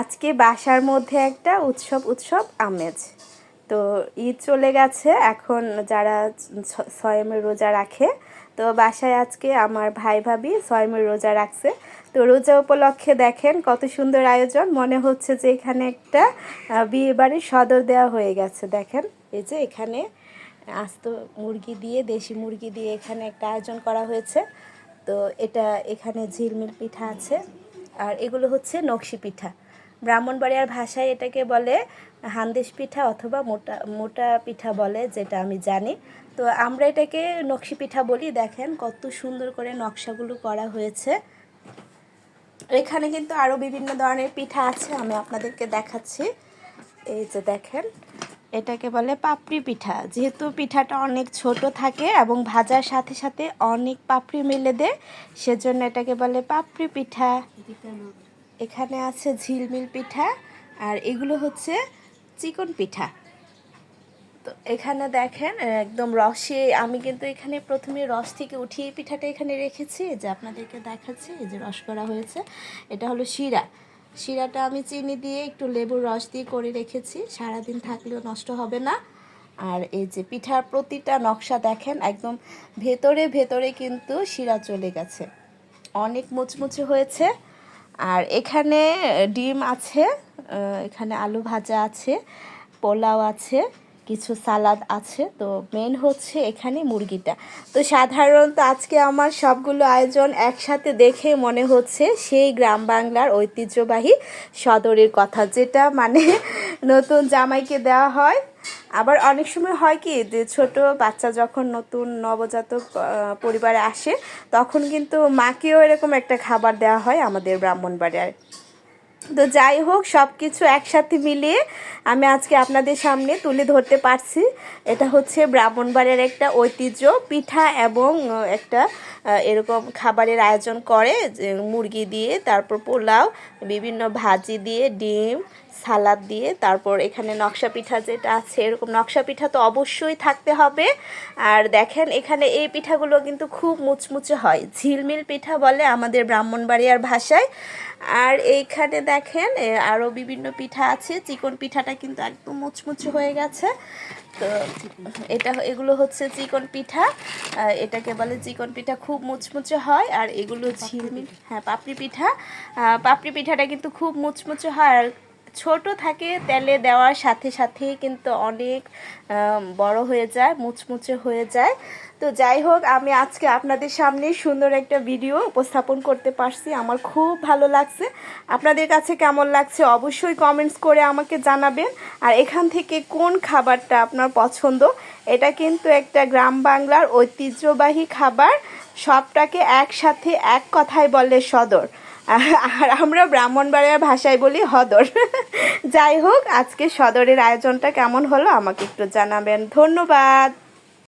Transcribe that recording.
আজকে বাসার মধ্যে একটা উৎসব উৎসব আমেজ। তো ঈদ চলে গেছে, এখন যারা ছয়মের রোজা রাখে, তো বাসায় আজকে আমার ভাই ভাবি ছয়মের রোজা রাখছে। তো রোজা উপলক্ষে দেখেন কত সুন্দর আয়োজন, মনে হচ্ছে যে এখানে একটা বিয়ে বাড়ির সদর দেওয়া হয়ে গেছে। দেখেন, এই যে এখানে আস্ত মুরগি দিয়ে, দেশি মুরগি দিয়ে এখানে একটা আয়োজন করা হয়েছে। তো এটা এখানে ঝিলমিল পিঠা আছে, আর এগুলো হচ্ছে নকশি পিঠা। ব্রাহ্মণবাড়িয়ার ভাষায় এটাকে বলে হান্দেশ পিঠা অথবা মোটা মোটা পিঠা বলে, যেটা আমি জানি। তো আমরা এটাকে নকশি পিঠা বলি। দেখেন কত সুন্দর করে নকশাগুলো করা হয়েছে। এখানে কিন্তু আরও বিভিন্ন ধরনের পিঠা আছে, আমি আপনাদেরকে দেখাচ্ছি। এই যে দেখেন, এটাকে বলে পাপড়ি পিঠা। যেহেতু পিঠাটা অনেক ছোট থাকে এবং ভাজার সাথে সাথে অনেক পাপড়ি মিলে দেয়, সেজন্য এটাকে বলে পাপড়ি পিঠা। এখানে আছে ঝিলমিল পিঠা আর এগুলো হচ্ছে চিকন পিঠা। তো এখানে দেখেন, একদম রসে, আমি কিন্তু এখানে প্রথমে রস থেকে উঠিয়ে পিঠাটা এখানে রেখেছি। যে আপনাদেরকে দেখাচ্ছি, এই যে রস করা হয়েছে। এটা হলো শিরা। শিরাটা আমি চিনি দিয়ে একটু লেবুর রস দিয়ে করে রেখেছি। সারাদিন থাকলেও নষ্ট হবে না। আর এই যে পিঠার প্রতিটা নকশা দেখেন, একদম ভেতরে ভেতরে কিন্তু শিরা চলে গেছে। অনেক মুচমুচে হয়েছে। আর এখানে ডিম আছে এখানে আলু ভাজা আছে, পোলাও আছে, কিছু সালাদ আছে। তো মেন হচ্ছে এখানে মুরগিটা। তো সাধারণত আজকে আমার সবগুলো আয়োজন একসাথে দেখে মনে হচ্ছে সেই গ্রাম বাংলার ঐতিহ্যবাহী সদরের কথা, যেটা মানে নতুন জামাইকে দেওয়া হয়। আবার অনেক সময় হয় কি, যে ছোট বাচ্চা যখন নতুন নবজাতক পরিবারে আসে, তখন কিন্তু মাকেও এরকম একটা খাবার দেওয়া হয় আমাদের ব্রাহ্মণবাড়িয়ায় তো যাই হোক সব কিছু একসাথে মিলিয়ে আমি আজকে আপনাদের সামনে তুলে ধরতে পারছি। এটা হচ্ছে ব্রাহ্মণবাড়িয়ার একটা ঐতিহ্য, পিঠা এবং একটা এরকম খাবারের আয়োজন করে মুরগি দিয়ে, তারপর পোলাও, বিভিন্ন ভাজি দিয়ে, ডিম, সালাদ দিয়ে, তারপর এখানে নকশা পিঠা যেটা আছে, এরকম নকশা পিঠা তো অবশ্যই থাকতে হবে। আর দেখেন, এখানে এই পিঠাগুলো কিন্তু খুব মুচমুচে হয়। ঝিলমিল পিঠা বলে আমাদের ব্রাহ্মণবাড়িয়ার ভাষায়। আর এইখানে দেখেন আরও বিভিন্ন পিঠা আছে। চিকন পিঠাটা কিন্তু একদম মুচমুচে হয়ে গেছে। তো এটা, এগুলো হচ্ছে চিকন পিঠা। এটাকে বলে চিকন পিঠা খুব মুচমুচে হয় আর এগুলো ঝিলমিল হ্যাঁ পাপড়ি পিঠা। পাপড়ি পিঠাটা কিন্তু খুব মুচমুচে হয় আর ছোট থাকে তেলে দেওয়ার সাথে সাথেই কিন্তু অনেক বড় হয়ে যায় মুচমুচে হয়ে যায়। তো যাই হোক আমি আজকে আপনাদের সামনে সুন্দর একটা ভিডিও উপস্থাপন করতে পারছি। আমার খুব ভালো লাগছে। আপনাদের কাছে কেমন লাগছে অবশ্যই কমেন্টস করে আমাকে জানাবেন। আর এখান থেকে কোন খাবারটা আপনার পছন্দ এটা কিন্তু একটা গ্রাম বাংলার ঐতিহ্যবাহী খাবার। সবটাকে একসাথে এক কথায় বলে সদর। আর আমরা ব্রাহ্মণবাড়িয়ার ভাষায় বলি হদর। যাই হোক, আজকে সদরের আয়োজনটা কেমন হলো আমাকে একটু জানাবেন। ধন্যবাদ।